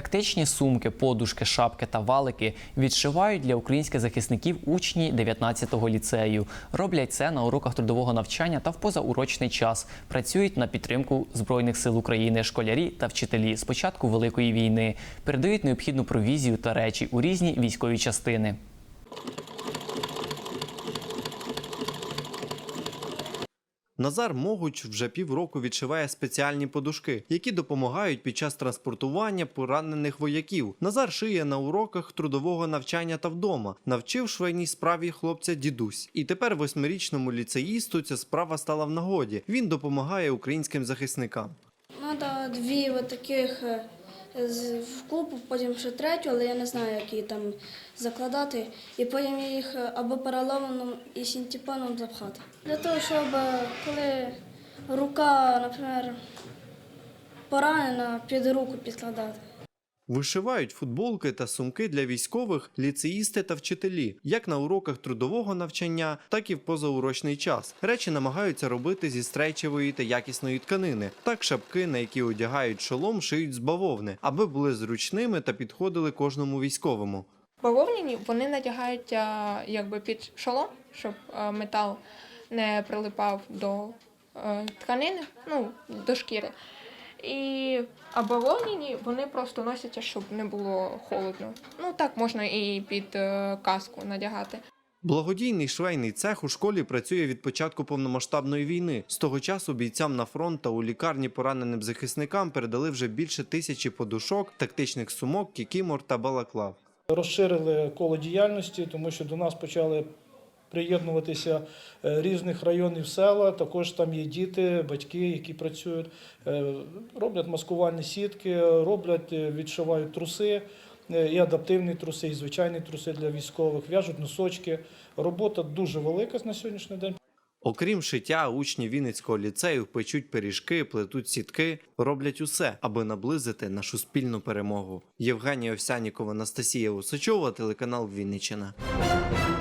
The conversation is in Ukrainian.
Тактичні сумки, подушки, шапки та валики відшивають для українських захисників учні 19-го ліцею. Роблять це на уроках трудового навчання та в позаурочний час. Працюють на підтримку Збройних сил України, школярі та вчителі з початку Великої війни. Передають необхідну провізію та речі у різні військові частини. Назар Могуч вже півроку відшиває спеціальні подушки, які допомагають під час транспортування поранених вояків. Назар шиє на уроках трудового навчання та вдома. Навчив швейній справі хлопця дідусь. І тепер восьмирічному ліцеїсту ця справа стала в нагоді. Він допомагає українським захисникам. Надо дві таких е, в купу, потім ще третю, але я не знаю, як її там закладати. І потім їх е, або поролоном і синтепоном запхати. Для того, щоб е, коли рука, наприклад, поранена, під руку підкладати. Вишивають футболки та сумки для військових, ліцеїсти та вчителі, як на уроках трудового навчання, так і в позаурочний час. Речі намагаються робити зі стрейчевої та якісної тканини. Так шапки, на які одягають шолом, шиють з бавовни, аби були зручними та підходили кожному військовому. Бавовняні вони надягають якби під шолом, щоб метал не прилипав до е, тканини, ну, до шкіри. І а бавовняні вони просто носяться, щоб не було холодно. Ну так можна і під е, каску надягати. Благодійний швейний цех у школі працює від початку повномасштабної війни. З того часу бійцям на фронт та у лікарні пораненим захисникам передали вже більше тисячі подушок, тактичних сумок, кікімор та балаклав. Розширили коло діяльності, тому що до нас почали приєднуватися е, різних районів села. Також там є діти, батьки, які працюють, е, роблять маскувальні сітки, роблять, е, відшивають труси. І адаптивні труси, і звичайні труси для військових, в'яжуть носочки. Робота дуже велика на сьогоднішній день. Окрім шиття, учні Вінницького ліцею печуть пиріжки, плетуть сітки, роблять усе, аби наблизити нашу спільну перемогу. Євгенія Овсянікова, Анастасія Усачова, телеканал Вінниччина.